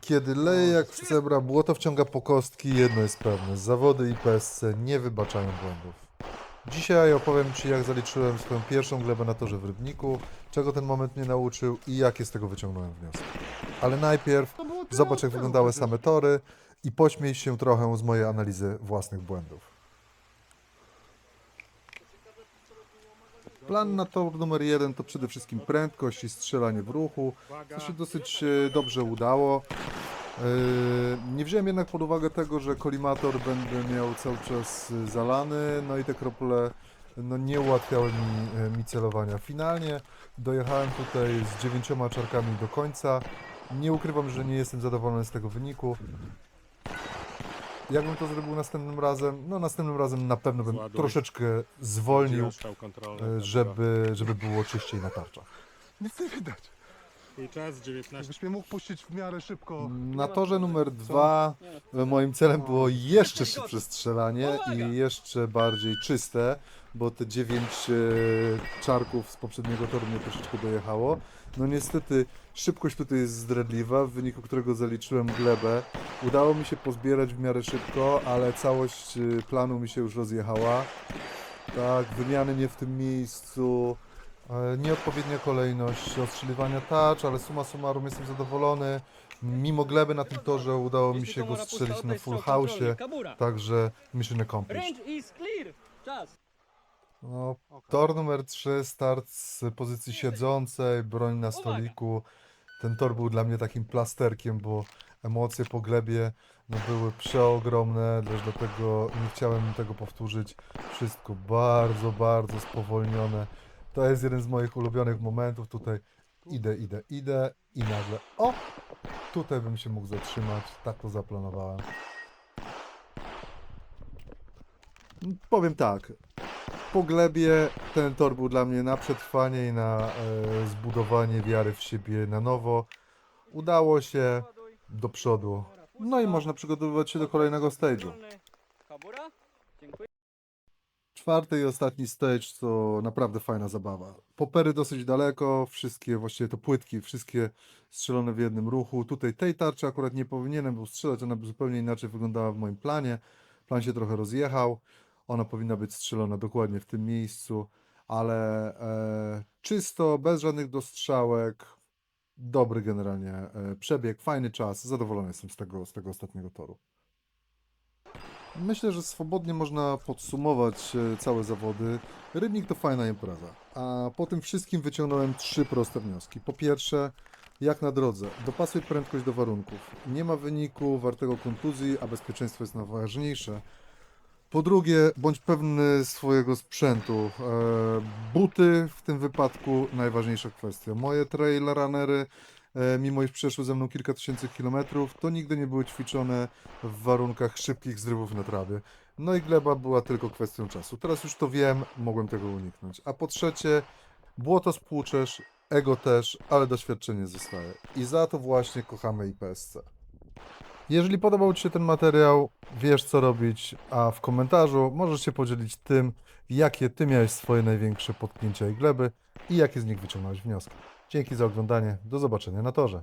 Kiedy leje jak w cebra, błoto wciąga po kostki, jedno jest pewne. Zawody i PSC nie wybaczają błędów. Dzisiaj opowiem Ci, jak zaliczyłem swoją pierwszą glebę na torze w Rybniku, czego ten moment mnie nauczył i jakie z tego wyciągnąłem wnioski. Ale najpierw zobacz, jak wyglądały same tory i pośmiej się trochę z mojej analizy własnych błędów. Plan na tor numer jeden to przede wszystkim prędkość i strzelanie w ruchu. To się dosyć e, dobrze udało. E, Nie wziąłem jednak pod uwagę tego, że kolimator będę miał cały czas zalany, no i te krople no, nie ułatwiały mi, e, mi celowania. Finalnie dojechałem tutaj z dziewięcioma czarkami do końca. Nie ukrywam, że nie jestem zadowolony z tego wyniku. Jakbym to zrobił następnym razem? No następnym razem na pewno bym Zładuj. troszeczkę zwolnił, e, żeby, żeby było czyściej na tarczach. Nic nie widać. I czas 19. Jakbyś mnie mógł puścić w miarę szybko. Na torze numer dwa e, moim celem było jeszcze szybsze strzelanie i jeszcze bardziej czyste, bo te dziewięć e, czarków z poprzedniego toru mnie troszeczkę dojechało. No niestety szybkość tutaj jest zdradliwa, w wyniku którego zaliczyłem glebę. Udało mi się pozbierać w miarę szybko, ale całość e, planu mi się już rozjechała. Tak, wymiany nie w tym miejscu, nieodpowiednia kolejność ostrzeliwania touch, ale summa summarum jestem zadowolony. Mimo gleby na tym torze udało mi się go strzelić na full house'ie, także mission accomplished. No, tor numer 3, start z pozycji siedzącej, broń na stoliku. Ten tor był dla mnie takim plasterkiem, bo emocje po glebie no, były przeogromne, też dlatego nie chciałem tego powtórzyć. Wszystko bardzo, bardzo spowolnione. To jest jeden z moich ulubionych momentów. Tutaj idę, idę, idę i nagle o! Tutaj bym się mógł zatrzymać. Tak to zaplanowałem. Powiem tak, po glebie ten tor był dla mnie na przetrwanie i na e, zbudowanie wiary w siebie na nowo. Udało się do przodu. No i można przygotowywać się do kolejnego stage'u. Czwarty i ostatni stage to naprawdę fajna zabawa. Popery dosyć daleko, wszystkie, właściwie to płytki, wszystkie strzelone w jednym ruchu. Tutaj tej tarczy akurat nie powinienem był strzelać, ona zupełnie inaczej wyglądała w moim planie. Plan się trochę rozjechał, ona powinna być strzelona dokładnie w tym miejscu, ale e, czysto, bez żadnych dostrzałek, dobry generalnie e, przebieg, fajny czas, zadowolony jestem z tego, z tego ostatniego toru. Myślę, że swobodnie można podsumować e, całe zawody. Rybnik to fajna impreza, a po tym wszystkim wyciągnąłem trzy proste wnioski. Po pierwsze, jak na drodze, dopasuj prędkość do warunków. Nie ma wyniku wartego kontuzji, a bezpieczeństwo jest najważniejsze. Po drugie, bądź pewny swojego sprzętu. E, buty w tym wypadku najważniejsza kwestia. Moje trail runnery, mimo iż przeszły ze mną kilka tysięcy kilometrów, to nigdy nie były ćwiczone w warunkach szybkich zrywów na trawie. No i gleba była tylko kwestią czasu. Teraz już to wiem, mogłem tego uniknąć. A po trzecie, błoto spłuczesz, ego też, ale doświadczenie zostaje. I za to właśnie kochamy IPSC. Jeżeli podobał Ci się ten materiał, wiesz co robić, a w komentarzu możesz się podzielić tym, jakie Ty miałeś swoje największe potknięcia i gleby i jakie z nich wyciągnąłeś wnioski. Dzięki za oglądanie, do zobaczenia na torze.